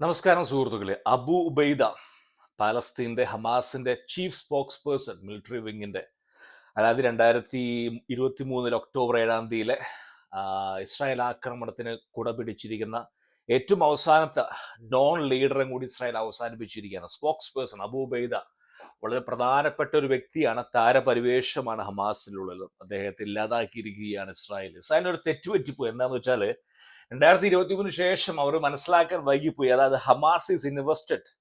നമസ്കാരം സുഹൃത്തുക്കളെ. അബു ഉബൈദ പാലസ്തീന്റെ ഹമാസിന്റെ ചീഫ് സ്പോക്സ് പേഴ്സൺ മിലിറ്ററി വിങ്ങിന്റെ അതായത് രണ്ടായിരത്തി ഇരുപത്തി മൂന്നിൽ ഒക്ടോബർ ഏഴാം തീയതിയിലെ ഇസ്രായേൽ ആക്രമണത്തിന് കുട പിടിച്ചിരിക്കുന്ന ഏറ്റവും അവസാനത്തെ നോൺ ലീഡറും കൂടി ഇസ്രായേൽ അവസാനിപ്പിച്ചിരിക്കുകയാണ്. സ്പോക്സ് പേഴ്സൺ അബു ഉബൈദ വളരെ പ്രധാനപ്പെട്ട ഒരു വ്യക്തിയാണ്. താരപരിവേഷമാണ് ഹമാസിലുള്ളത്. അദ്ദേഹത്തെ ഇല്ലാതാക്കിയിരിക്കുകയാണ് ഇസ്രായേൽ. ഇസ്രായേലിന് ഒരു തെറ്റുപറ്റിപ്പോയി. എന്താണെന്ന് വെച്ചാൽ രണ്ടായിരത്തി ഇരുപത്തി മൂന്നിന് ശേഷം അവർ മനസ്സിലാക്കാൻ വൈകിപ്പോയി. അതായത് ഹമാസ് ഈസ് ഇൻവെസ്റ്റഡ്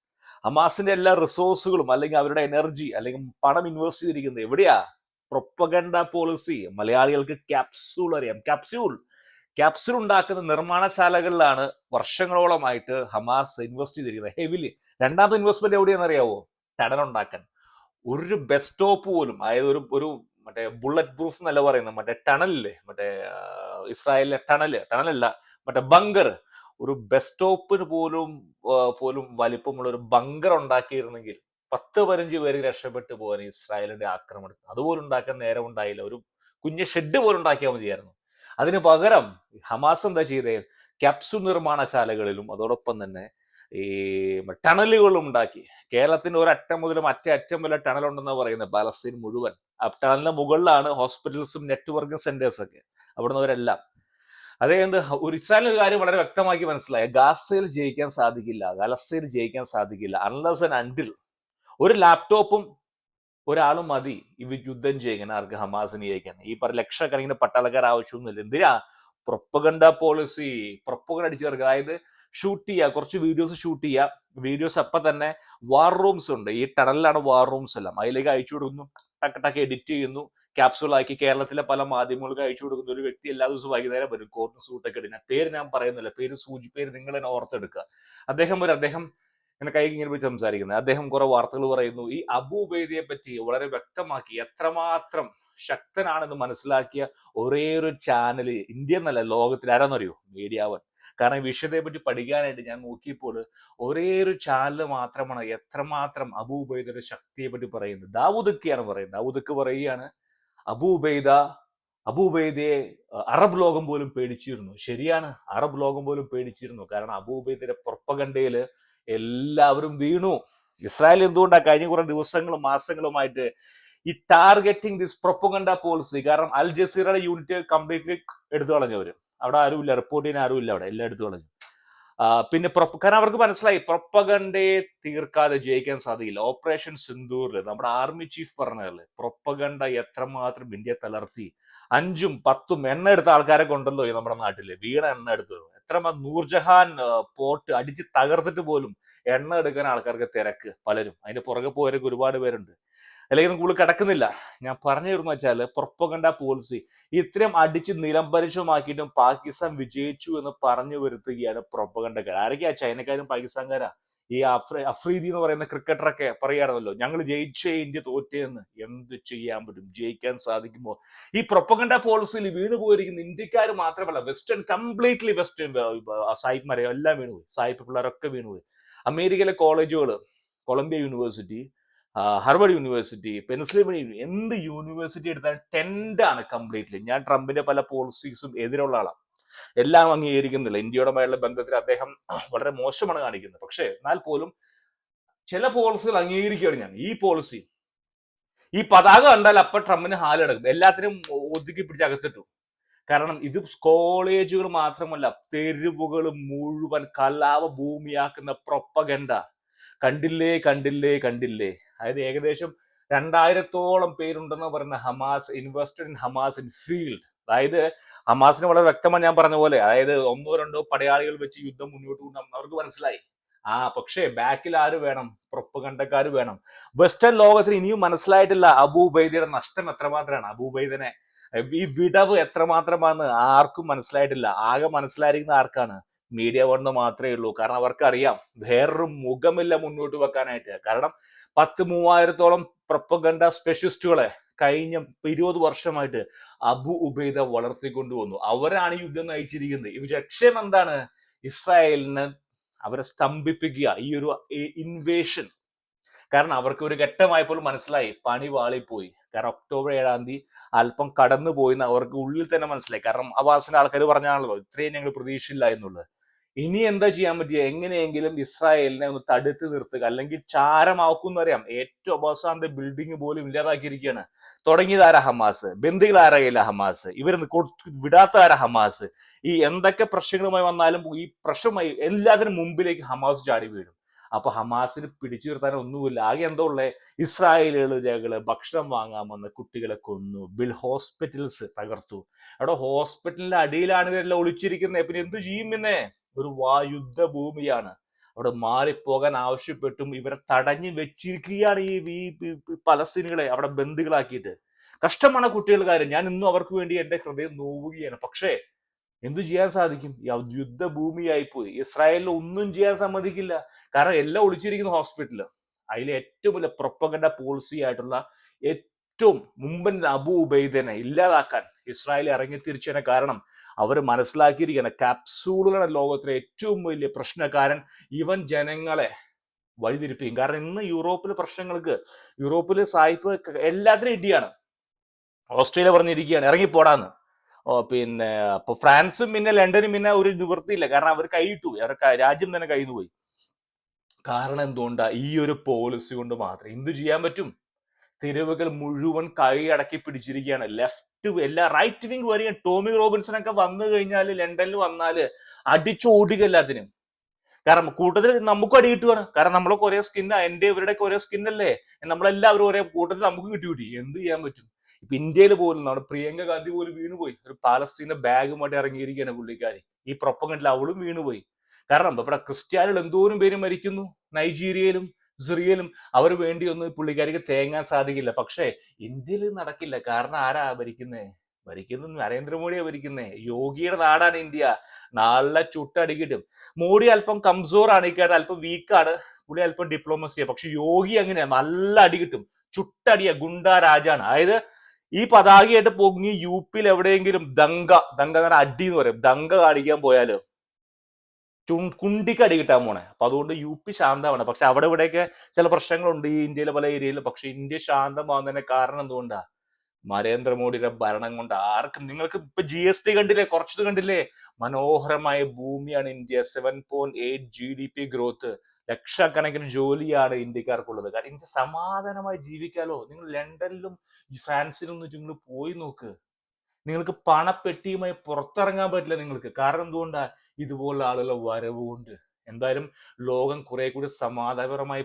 ഹമാസിന്റെ എല്ലാ റിസോഴ്സുകളും അല്ലെങ്കിൽ അവരുടെ എനർജി അല്ലെങ്കിൽ പണം ഇൻവെസ്റ്റ് ചെയ്തിരിക്കുന്നത് എവിടെയാ? പ്രൊപ്പഗണ്ട പോളിസി മലയാളികൾക്ക് ക്യാപ്സ്യൂൾ അറിയാം. ക്യാപ്സ്യൂൾ ക്യാപ്സ്യൂൾ ഉണ്ടാക്കുന്ന നിർമ്മാണശാലകളിലാണ് വർഷങ്ങളോളമായിട്ട് ഹമാസ് ഇൻവെസ്റ്റ് ചെയ്തിരിക്കുന്നത്. ഹെവിലി രണ്ടാമത്തെ ഇൻവെസ്റ്റ്മെന്റ് എവിടെയാണെന്ന് അറിയാവോ? ടണൽ ഉണ്ടാക്കാൻ. ഒരു ബസ് സ്റ്റോപ്പ് പോലും അതായത് ഒരു ഒരു മറ്റേ ബുള്ളറ്റ് പ്രൂഫ് എന്നല്ല പറയുന്നത്. മറ്റേ ടണലില്ലേ മറ്റേ ഇസ്രായേലിലെ ടണൽ ടണലല്ല മറ്റേ ബങ്കർ ഒരു ബസ് സ്റ്റോപ്പിന് പോലും പോലും വലിപ്പമുള്ള ഒരു ബങ്കർ ഉണ്ടാക്കിയിരുന്നെങ്കിൽ പത്ത് പതിനഞ്ച് പേര് രക്ഷപ്പെട്ടു പോകാൻ ഇസ്രായേലിന്റെ ആക്രമണം. അതുപോലും ഉണ്ടാക്കാൻ നേരം ഉണ്ടായില്ല. ഒരു കുഞ്ഞ് ഷെഡ് പോലും ഉണ്ടാക്കിയാൽ മതിയായിരുന്നു. അതിന് പകരം ഹമാസ് എന്താ ചെയ്തേ? ക്യാപ്സു നിർമ്മാണശാലകളിലും അതോടൊപ്പം തന്നെ ഈ ടണലുകളും ഉണ്ടാക്കി. കേരളത്തിന്റെ അറ്റം മുതൽ മറ്റേ അറ്റം വരെ ടണൽ ഉണ്ടെന്ന് പറയുന്നത്. പലസ്തീൻ മുഴുവൻ. ആ ടണലിന്റെ മുകളിലാണ് ഹോസ്പിറ്റൽസും നെറ്റ്വർക്കിംഗ് സെന്റേഴ്സ് ഒക്കെ. അവിടുന്നവരെല്ലാം അതുകൊണ്ട് ഒരു ഇസ്രായേലിന് ഒരു കാര്യം വളരെ വ്യക്തമാക്കി മനസ്സിലായ. ഗാസയിൽ ജയിക്കാൻ സാധിക്കില്ല ഗലസയിൽ ജയിക്കാൻ സാധിക്കില്ല അൺലസ് ആൻഡ് അൻഡിൽ ഒരു ലാപ്ടോപ്പും ഒരാളും മതി ഇവ യുദ്ധം ചെയ്യാൻ ആർക്ക് ഹമാസിന് ജയിക്കാൻ. ഈ പറ ലക്ഷക്കണക്കിന് പട്ടാളക്കാർ ആവശ്യമൊന്നുമില്ല. എന്തിനാ? പ്രൊപ്പഗണ്ട പോളിസി പ്രൊപ്പഗണ്ട അടിച്ചു ചേർക്കുക അതായത് ഷൂട്ട് ചെയ്യുക കുറച്ച് വീഡിയോസ് ഷൂട്ട് ചെയ്യുക വീഡിയോസ് അപ്പൊ തന്നെ വാർ റൂംസ് ഉണ്ട്. ഈ ടണലിലാണ് വാർ റൂംസ് എല്ലാം. അതിലേക്ക് അയച്ചു കൊടുക്കുന്നു ടക്ക് ടക്ക് എഡിറ്റ് ചെയ്യുന്നു. ക്യാപ്സൂൾ ആക്കി കേരളത്തിലെ പല മാധ്യമങ്ങൾക്ക് അയച്ചു കൊടുക്കുന്ന ഒരു വ്യക്തി എല്ലാ ദിവസവും വൈകുന്നേരം വരും. കോർട്ട് സൂട്ടൊക്കെ ഇടുന്ന. പേര് ഞാൻ പറയുന്നില്ല. പേര് സൂചി പേര് നിങ്ങൾ തന്നെ ഓർത്തെടുക്കുക. അദ്ദേഹം ഒരു അദ്ദേഹം ഇങ്ങനെ കൈ ഇങ്ങനെ വെച്ച് സംസാരിക്കുന്നത്. അദ്ദേഹം കുറെ വാർത്തകൾ പറയുന്നു. ഈ അബുബൈദിയെ പറ്റി വളരെ വ്യക്തമാക്കി എത്രമാത്രം ശക്തനാണെന്ന് മനസ്സിലാക്കിയ ഒരേ ഒരു ചാനൽ ഇന്ത്യ എന്നല്ല ലോകത്തിൽ ആരാന്നറിയോ? മീഡിയ വൺ കാരണം വിഷയത്തെ പറ്റി പഠിക്കാനായിട്ട് ഞാൻ നോക്കിയപ്പോൾ ഒരേ ഒരു ചാനൽ മാത്രമാണ് എത്രമാത്രം അബൂബൈദയുടെ ശക്തിയെ പറ്റി പറയുന്നത്. ദാവൂദക്കിയാണ് പറയുന്നത്. ദാവൂദക്ക് പറയുകയാണ് അബു ഉബൈദ അബു ഉബൈദയെ അഹ് അറബ് ലോകം പോലും പേടിച്ചിരുന്നു. ശരിയാണ് അറബ് ലോകം പോലും പേടിച്ചിരുന്നു. കാരണം അബൂബൈദയുടെ പുറപ്പകണ്ടയിൽ എല്ലാവരും വീണു. ഇസ്രായേൽ എന്തുകൊണ്ടാണ് കഴിഞ്ഞ കുറെ ദിവസങ്ങളും മാസങ്ങളുമായിട്ട് ഈ ടാർഗറ്റിംഗ് ദിസ് പ്രൊപ്പഗണ്ട പോളിസി കാരണം അൽ ജസീറയുടെ യൂണിറ്റ് കംപ്ലീറ്റ്ലി എടുത്തു കളഞ്ഞവര്. അവിടെ ആരുമില്ല റിപ്പോർട്ട് ചെയ്യാൻ ആരുമില്ല അവിടെ എല്ലാം എടുത്തു കളഞ്ഞു. പിന്നെ കാരണം അവർക്ക് മനസ്സിലായി പ്രൊപ്പഗണ്ടയെ തീർക്കാതെ ജയിക്കാൻ സാധിക്കില്ല ഓപ്പറേഷൻ സിന്ദൂറിൽ നമ്മുടെ ആർമി ചീഫ് പറഞ്ഞതല്ലേ പ്രൊപ്പഗണ്ട എത്രമാത്രം ഇന്ത്യ തളർത്തി അഞ്ചും പത്തും എണ്ണ എടുത്ത ആൾക്കാരെ കൊണ്ടല്ലോ നമ്മുടെ നാട്ടിൽ. വീണ എണ്ണ എടുത്തത് എത്ര നൂർജഹാൻ പോട്ട് അടിച്ച് തകർത്തിട്ട് പോലും എണ്ണ എടുക്കാൻ ആൾക്കാർക്ക് തിരക്ക് പലരും. അതിന്റെ പുറകെ പോയവരൊക്കെ ഒരുപാട് പേരുണ്ട്. അല്ലെങ്കിൽ കൂടുതൽ കിടക്കുന്നില്ല. ഞാൻ പറഞ്ഞു തരുന്ന വെച്ചാൽ പ്രൊപ്പഗണ്ട പോളിസി ഇത്രയും അടിച്ച് നിലംപരിശമാക്കിയിട്ടും പാകിസ്ഥാൻ വിജയിച്ചു എന്ന് പറഞ്ഞു വരുത്തുകയാണ് പ്രൊപ്പഗണ്ടക്കാർ ആരൊക്കെയാ? ചൈനക്കാരും പാകിസ്ഥാൻകാരാ. ഈ അഫ്രീ അഫ്രീദി എന്ന് പറയുന്ന ക്രിക്കറ്ററൊക്കെ പറയാറുണ്ടല്ലോ ഞങ്ങൾ ജയിച്ചേ ഇന്ത്യ തോറ്റേന്ന് എന്ത് ചെയ്യാൻ പറ്റും? ജയിക്കാൻ സാധിക്കുമോ? ഈ പ്രൊപ്പഗണ്ട പോളിസിയിൽ വീണു പോയിരിക്കുന്ന ഇന്ത്യക്കാർ മാത്രമല്ല വെസ്റ്റേൺ കംപ്ലീറ്റ്ലി വെസ്റ്റേൺ സായിപ്പ്മാരെ എല്ലാം വീണുപോയി സായിപ്പ് പിള്ളേരൊക്കെ വീണുപോയി അമേരിക്കയിലെ കോളേജുകൾ Columbia University Harvard University Pennsylvania എന്ത് യൂണിവേഴ്സിറ്റി എടുത്താലും ആണ് കംപ്ലീറ്റ്ലി. ഞാൻ ട്രംപിന്റെ പല പോളിസീസും എതിരുള്ള ആളാണ് എല്ലാം അംഗീകരിക്കുന്നില്ല. ഇന്ത്യയുടെ ബന്ധത്തിൽ അദ്ദേഹം വളരെ മോശമാണ് കാണിക്കുന്നത്. പക്ഷേ എന്നാൽ പോലും ചില പോളിസികൾ അംഗീകരിക്കുകയാണ് ഞാൻ. ഈ പോളിസി ഈ പതാക കണ്ടാൽ അപ്പൊ ട്രംപിന് ഹാലടക്കും. എല്ലാത്തിനും ഒതുക്കി പിടിച്ച് അകത്തിട്ടു. കാരണം ഇത് കോളേജുകൾ മാത്രമല്ല തെരുവുകൾ മുഴുവൻ കലാപ ഭൂമിയാക്കുന്ന പ്രൊപ്പഗണ്ട കണ്ടില്ലേ കണ്ടില്ലേ കണ്ടില്ലേ? അതായത് ഏകദേശം രണ്ടായിരത്തോളം പേരുണ്ടെന്ന് പറയുന്ന Hamas invested in Hamas in field അതായത് ഹമാസിന് വളരെ വ്യക്തമായി ഞാൻ പറഞ്ഞ പോലെ അതായത് ഒന്നോ രണ്ടോ പടയാളികൾ വെച്ച് യുദ്ധം മുന്നോട്ട് കൊണ്ടുപോകും അവർക്ക് മനസ്സിലായി. ആ പക്ഷേ ബാക്കിൽ ആര് വേണം? പ്രൊപ്പകണ്ടക്കാർ വേണം. വെസ്റ്റേൺ ലോകത്തിന് ഇനിയും മനസ്സിലായിട്ടില്ല അബൂബൈദയുടെ നഷ്ടം എത്രമാത്രമാണ്. അബൂബൈദിനെ ഈ വിടവ് എത്രമാത്രമാണ് ആർക്കും മനസ്സിലായിട്ടില്ല. ആകെ മനസ്സിലായിരിക്കുന്ന ആർക്കാണ്? മീഡിയ വണ്ണ് മാത്രമേ ഉള്ളൂ. കാരണം അവർക്കറിയാം വേറൊരു മുഖമില്ല മുന്നോട്ട് വെക്കാനായിട്ട്. കാരണം പത്ത് മൂവായിരത്തോളം പ്രപ്പഗണ്ട സ്പെഷ്യലിസ്റ്റുകളെ കഴിഞ്ഞ ഇരുപത് വർഷമായിട്ട് അബു ഉബൈദ വളർത്തിക്കൊണ്ടുവന്നു. അവരാണ് ഈ യുദ്ധം നയിച്ചിരിക്കുന്നത്. ഇവർ ലക്ഷ്യം എന്താണ്? ഇസ്രായേലിനെ അവരെ സ്തംഭിപ്പിക്കുക. ഈ ഒരു ഇൻവേഷൻ കാരണം അവർക്ക് ഒരു ഘട്ടമായപ്പോൾ മനസ്സിലായി. പണി വാളിപ്പോയി. കാരണം ഒക്ടോബർ ഏഴാം തീയതി അല്പം കടന്നു പോയി എന്ന് അവർക്ക് ഉള്ളിൽ തന്നെ മനസ്സിലായി. കാരണം അവാസിന്റെ ആൾക്കാർ പറഞ്ഞാണല്ലോ ഇത്രയും ഞങ്ങൾ പ്രതീക്ഷയില്ല എന്നുള്ളത്. ഇനി എന്താ ചെയ്യാൻ പറ്റിയ? എങ്ങനെയെങ്കിലും ഇസ്രായേലിനെ ഒന്ന് തടുത്ത് നിർത്തുക. അല്ലെങ്കിൽ ചാരമാക്കും ചാരമാക്കുന്നറിയാം ഏറ്റവും അവസാനത്തെ ബിൽഡിംഗ് പോലും ഇല്ലാതാക്കിയിരിക്കുകയാണ്. തുടങ്ങിയതാര ഹമാസ്? ബന്ദികൾ ആരായില്ല ഹമാസ്? ഇവർ വിടാത്ത ആരാ ഹമാസ്? ഈ എന്തൊക്കെ പ്രശ്നങ്ങളുമായി വന്നാലും ഈ പ്രശ്നമായി എല്ലാത്തിനും മുമ്പിലേക്ക് ഹമാസ് ചാടി വീഴും. അപ്പൊ ഹമാസിന് പിടിച്ചു നിർത്താൻ ഒന്നുമില്ല. ആകെ എന്തോ ഉള്ളേ? ഇസ്രായേലുകൾ ഭക്ഷണം വാങ്ങാൻ വന്ന കുട്ടികളെ കൊന്നു. ബിൽ ഹോസ്പിറ്റൽസ് തകർത്തു. അവിടെ ഹോസ്പിറ്റലിന്റെ അടിയിലാണ് ഇതെല്ലാം ഒളിച്ചിരിക്കുന്നത് പിന്നെ എന്ത് ചെയ്യും പിന്നെ? ഒരു വായുദ്ധ ഭൂമിയാണ് അവിടെ മാറിപ്പോകാൻ ആവശ്യപ്പെട്ടും ഇവരെ തടഞ്ഞു വെച്ചിരിക്കുകയാണ് ഈ പലസ്തീനുകളെ അവിടെ ബന്ദികളാക്കിയിട്ട് കഷ്ടമാണ് കുട്ടികളുടെ കാര്യം. ഞാൻ ഇന്നും അവർക്ക് വേണ്ടി എന്റെ ഹൃദയം നോവുകയാണ്. പക്ഷേ എന്തു ചെയ്യാൻ സാധിക്കും? യുദ്ധ ഭൂമിയായി പോയി ഇസ്രായേലിൽ ഒന്നും ചെയ്യാൻ സമ്മതിക്കില്ല. കാരണം എല്ലാം ഒളിച്ചിരിക്കുന്ന ഹോസ്പിറ്റലിൽ അതിലെ ഏറ്റവും വലിയ പ്രൊപ്പഗണ്ട പോളിസി ആയിട്ടുള്ള ഏറ്റവും മുമ്പൻ അബു ഉബൈദനെ ഇല്ലാതാക്കാൻ ഇസ്രായേൽ ഇറങ്ങി കാരണം അവർ മനസ്സിലാക്കിയിരിക്കുന്ന ക്യാപ്സൂളുകളുടെ ലോകത്തിലെ ഏറ്റവും വലിയ പ്രശ്നക്കാരൻ ഇവൻ ജനങ്ങളെ വഴിതിരിപ്പിക്കും. കാരണം ഇന്ന് യൂറോപ്പിലെ പ്രശ്നങ്ങൾക്ക് യൂറോപ്പിലെ സായിപ്പ് എല്ലാത്തിനും ഇടിയാണ്. ഓസ്ട്രേലിയ പറഞ്ഞിരിക്കുകയാണ് ഇറങ്ങിപ്പോടാന്ന്. പിന്നെ അപ്പൊ ഫ്രാൻസും പിന്നെ ലണ്ടനും പിന്നെ ഒരു നിവൃത്തിയില്ല. കാരണം അവർ കൈയിട്ടു അവരുടെ രാജ്യം തന്നെ കൈന്നു പോയി കാരണം എന്തുകൊണ്ടാ? ഈ ഒരു പോളിസി കൊണ്ട് മാത്രം എന്തു ചെയ്യാൻ പറ്റും? തെരുവുകൾ മുഴുവൻ കൈയടക്കി പിടിച്ചിരിക്കുകയാണ്. ലെഫ്റ്റ് എല്ലാ റൈറ്റ് വിങ് വരിക ടോമി റോബിൻസൺ ഒക്കെ വന്നു കഴിഞ്ഞാൽ ലണ്ടനിൽ വന്നാൽ അടിച്ചോടുക എല്ലാത്തിനും കാരണം കൂട്ടത്തിൽ നമുക്കും അടി കിട്ടുകയാണ് കാരണം നമ്മളൊക്കെ ഒരേ സ്കിൻ എന്റെ ഇവരുടെ ഒരേ അല്ലേ? നമ്മളെല്ലാവരും ഒരേ കൂട്ടത്തിൽ നമുക്ക് കിട്ടി കിട്ടി എന്ത് ചെയ്യാൻ പറ്റും? ഇപ്പൊ ഇന്ത്യയിൽ പോലും നമ്മുടെ പ്രിയങ്ക ഗാന്ധി പോലും വീണുപോയി. ഒരു പാലസ്തീന്റെ ബാഗുമായിട്ട് ഇറങ്ങിയിരിക്കുകയാണ് പുള്ളിക്കാരി. ഈ പ്രൊപ്പങ്കണ്ടിൽ അവളും വീണുപോയി. കാരണം ഇവിടെ ക്രിസ്ത്യാനികൾ എന്തോരം പേര് മരിക്കുന്നു? നൈജീരിയയിലും സിറിയയിലും അവർ വേണ്ടി ഒന്നും പുള്ളിക്കാരിക്ക് തേങ്ങാൻ സാധിക്കില്ല. പക്ഷേ ഇന്ത്യയിൽ നടക്കില്ല. കാരണം ആരാ ഭരിക്കുന്നേ? ഭരിക്കുന്നത് നരേന്ദ്രമോദിയാ ഭരിക്കുന്നേ. യോഗിയുടെ നാടാണ് ഇന്ത്യ. നല്ല ചുട്ടടി കിട്ടും. മോഡി അല്പം കംസോർ ആണ് ഇക്കാര്യം അല്പം വീക്കാണ്. പുള്ളി അല്പം ഡിപ്ലോമസിയാ പക്ഷെ യോഗി അങ്ങനെയാണ് നല്ല അടി കിട്ടും. ചുട്ടടിയ. ഗുണ്ട രാജാണ്. അതായത് ഈ പതാകയായിട്ട് പൊങ്ങി യു പിയിൽ എവിടെയെങ്കിലും ദങ്ക ദങ്ക എന്ന് പറഞ്ഞാൽ അടി എന്ന് പറയും. ദങ്ക കാണിക്കാൻ പോയാൽ? ചുൺ- കുണ്ടിക്കടി കിട്ടാൻ പോണേ. അപ്പൊ അതുകൊണ്ട് യു പി ശാന്തമാണ്. പക്ഷെ അവിടെ ഇവിടെയൊക്കെ ചില പ്രശ്നങ്ങളുണ്ട് ഈ ഇന്ത്യയിലെ പല ഏരിയയിലും പക്ഷെ ഇന്ത്യ ശാന്തമാകുന്നതിന് കാരണം എന്തുകൊണ്ടാ? നരേന്ദ്രമോദിയുടെ ഭരണം കൊണ്ട് ആർക്കും നിങ്ങൾക്ക് ഇപ്പൊ ജി എസ് ടി കണ്ടില്ലേ? കുറച്ചത് കണ്ടില്ലേ? മനോഹരമായ ഭൂമിയാണ് India. Seven point eight G D P growth ലക്ഷക്കണക്കിന് ജോലിയാണ് ഇന്ത്യക്കാർക്കുള്ളത്. കാരണം ഇന്ത്യ സമാധാനമായി ജീവിക്കാലോ? നിങ്ങൾ ലണ്ടനിലും ഫ്രാൻസിലും നിങ്ങൾ പോയി നോക്ക്. നിങ്ങൾക്ക് പണപ്പെട്ടിയുമായി പുറത്തിറങ്ങാൻ പറ്റില്ല നിങ്ങൾക്ക്. കാരണം എന്തുകൊണ്ടാ? ഇതുപോലുള്ള ആളുകളുടെ വരവ് എന്തായാലും ലോകം കുറെ കൂടി സമാധാനപരമായി